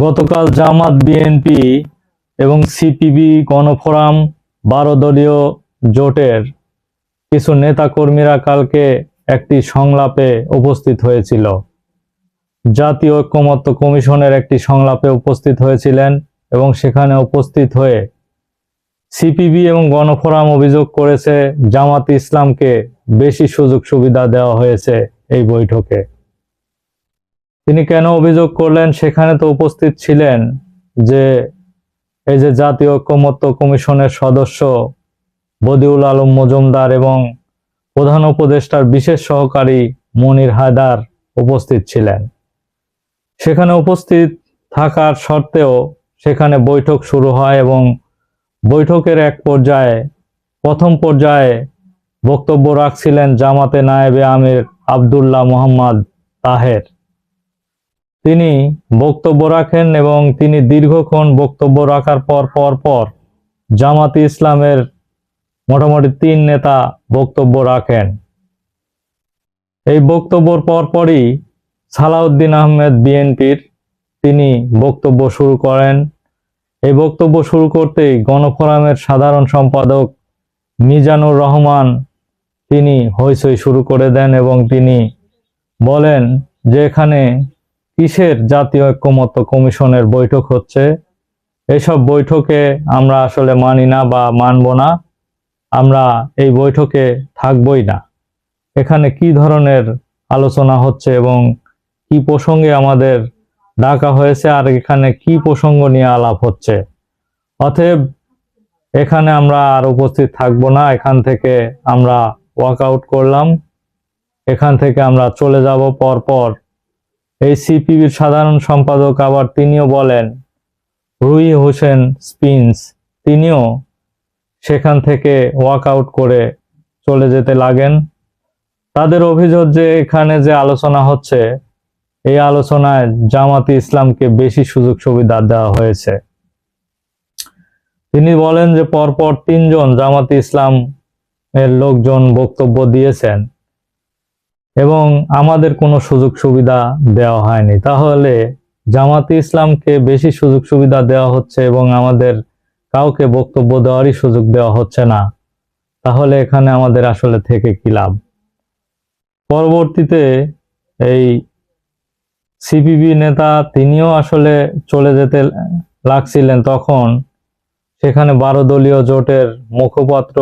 গতকাল জামাত, বিএনপি এবং সিপিবি গণফোরাম বারো দলীয় জোটের কিছু নেতাকর্মীরা কালকে একটি সংলাপে উপস্থিত হয়েছিল। জাতীয় ঐক্যমত্য কমিশনের একটি সংলাপে উপস্থিত হয়েছিলেন এবং সেখানে উপস্থিত হয়ে সিপিবি এবং গণফোরাম অভিযোগ করেছে, জামাত ইসলামকে বেশি সুযোগ সুবিধা দেওয়া হয়েছে এই বৈঠকে। তিনি কেন অভিযোগ করলেন? সেখানে তো উপস্থিত ছিলেন যে এই যে জাতীয় ঐক্যমত্য কমিশনের সদস্য বদিউল আলম মজুমদার এবং প্রধান উপদেষ্টার বিশেষ সহকারী মনির হায়দার উপস্থিত ছিলেন। সেখানে উপস্থিত থাকার সত্ত্বেও সেখানে বৈঠক শুরু হয় এবং বৈঠকের এক পর্যায়ে, প্রথম পর্যায়ে বক্তব্য রাখছিলেন জামাতে নায়েবে আমির আবদুল্লাহ মোহাম্মদ তাহের। তিনি বক্তব্য রাখেন এবং তিনি দীর্ঘক্ষণ বক্তব্য রাখার পর পর পর জামাতি ইসলামের মোটামুটি তিন নেতা বক্তব্য রাখেন। এই বক্তব্যর পরপরই সালাউদ্দিন আহমেদ বিএনপির তিনি বক্তব্য শুরু করেন। এই বক্তব্য শুরু করতেই গণফোরামের সাধারণ সম্পাদক মিজানুর রহমান তিনি হইচই শুরু করে দেন এবং তিনি বলেন যে এখানে কিসের জাতীয় ঐক্যমত্য কমিশনের বৈঠক হচ্ছে। এসব বৈঠকে আমরা আসলে মানি না বা মানব না। আমরা এই বৈঠকে থাকবই না। এখানে কি ধরনের আলোচনা হচ্ছে এবং কি প্রসঙ্গে আমাদের ডাকা হয়েছে আর এখানে কি প্রসঙ্গ নিয়ে আলাপ হচ্ছে? অতএব এখানে আমরা আর উপস্থিত থাকব না। এখান থেকে আমরা ওয়াক আউট করলাম। এখান থেকে আমরা চলে যাব পর পর এই সিপিবির সাধারণ সম্পাদক আবার তিনিও বলেন, রুই হোসেন স্পিন্স, তিনিও সেখান থেকে ওয়াক আউট করে চলে যেতে লাগেন। তাদের অভিযোগ যে এখানে যে আলোচনা হচ্ছে, এই আলোচনায় জামাতি ইসলামকে বেশি সুযোগ সুবিধা দেওয়া হয়েছে। তিনি বলেন যে পরপর তিনজন জামাতি ইসলাম এর লোকজন বক্তব্য দিয়েছেন। এবং আমাদের কোনো সুযোগ সুবিধা দেওয়া হয়নি। তাহলে জামাতি ইসলামকে বেশি সুযোগ সুবিধা দেওয়া হচ্ছে এবং আমাদের কাউকে বক্তব্য দেওয়ারই সুযোগ দেওয়া হচ্ছে না। তাহলে এখানে আমাদের আসলে থেকে কি লাভ? পরবর্তীতে এই সিপিবি নেতা তিনিও আসলে চলে যেতে লাগছিলেন তখন। সেখানে বারো দলীয় জোটের মুখপাত্র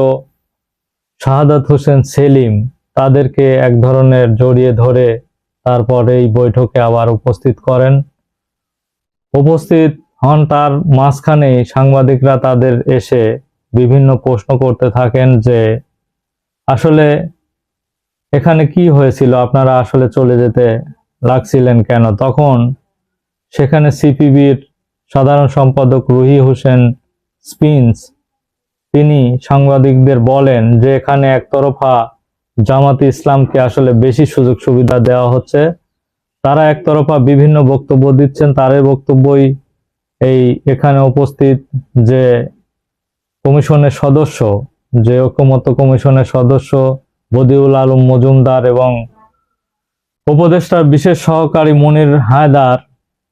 শাহাদাত হোসেন সেলিম তাদেরকে এক ধরনের জড়িয়ে ধরে তারপর এই বৈঠকে আবার উপস্থিত করেন। উপস্থিত হন তার মাঝখানেই সাংবাদিকরা তাদের এসে বিভিন্ন প্রশ্ন করতে থাকেন যে, আসলে এখানে কি হয়েছিল? আপনারা আসলে চলে যেতে লাগছিলেন কেন? তখন সেখানে সিপিবির সাধারণ সম্পাদক রুহি হোসেন স্পিন্স, তিনি সাংবাদিকদের বলেন যে, এখানে একতরফা জামাত ইসলামকে আসলে বেশি সুযোগ সুবিধা দেওয়া হচ্ছে। তারা একতরফা বিভিন্ন বক্তব্য দিচ্ছেন। তারই বক্তব্যই এই এখানে উপস্থিত যে কমিশনের সদস্য, যে ঐক্যমত্য কমিশনের সদস্য বদিউল আলম মজুমদার এবং উপদেষ্টার বিশেষ সহকারী মনির হায়দার,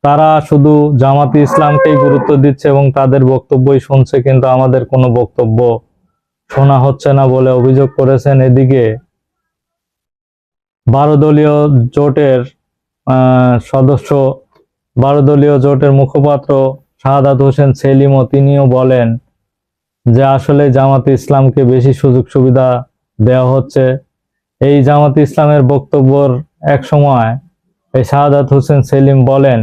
তারা শুধু জামাতি ইসলামকেই গুরুত্ব দিচ্ছে এবং তাদের বক্তব্যই শুনছে, কিন্তু আমাদের কোনো বক্তব্য শোনা হচ্ছে না বলে অভিযোগ করেছেন। এদিকে বারো দলীয় জোটের সদস্য, বারো দলীয় জোটের মুখপাত্র শাহাদাত হোসেন সেলিমও তিনিও বলেন যে আসলে জামাতে ইসলামকে বেশি সুযোগ সুবিধা দেওয়া হচ্ছে। এই জামাতে ইসলামের বক্তব্যর এক সময় এই শাহাদাত হোসেন সেলিম বলেন,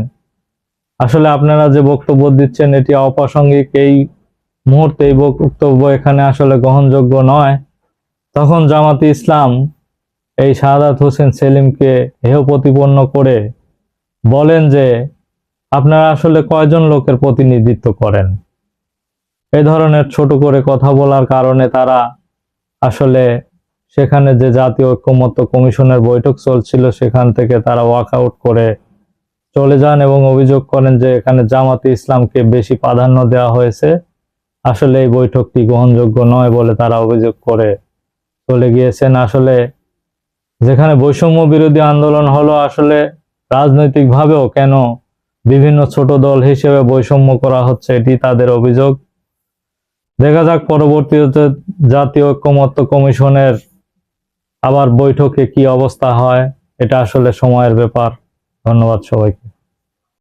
আসলে আপনারা যে বক্তব্য দিচ্ছেন এটি অপ্রাসঙ্গিক। এই মুহূর্তে এই বক্তব্য এখানে আসলে গ্রহণযোগ্য নয়। তখন জামাতে ইসলাম এই শাহাদাত হোসেন সেলিমকে হেয় প্রতিপন্ন করে বলেন যে, আপনারা আসলে কয়জন লোকের প্রতিনিধিত্ব করেন? এ ধরনের ছোট করে কথা বলার কারণে তারা আসলে সেখানে যে জাতীয় ঐক্যমত্য কমিশনের বৈঠক চলছিল, সেখান থেকে তারা ওয়াক আউট করে চলে যান এবং অভিযোগ করেন যে, এখানে জামাতে ইসলামকে বেশি প্রাধান্য দেওয়া হয়েছে। আসলে এই বৈঠকটি গ্রহণযোগ্য নয় বলে তারা অভিযোগ করে চলে গিয়েছেন। আসলে যেখানে বৈষম্য বিরোধী আন্দোলন হলো আসলে রাজনৈতিকভাবেও কেন বিভিন্ন ছোট দল হিসেবে বৈষম্য করা হচ্ছে এটি তাদের অভিযোগ। দেখা যাক পরবর্তীতে জাতীয় ঐক্যমত্য কমিশনের আবার বৈঠকে কি অবস্থা হয়, এটা আসলে সময়ের ব্যাপার। ধন্যবাদ সবাইকে।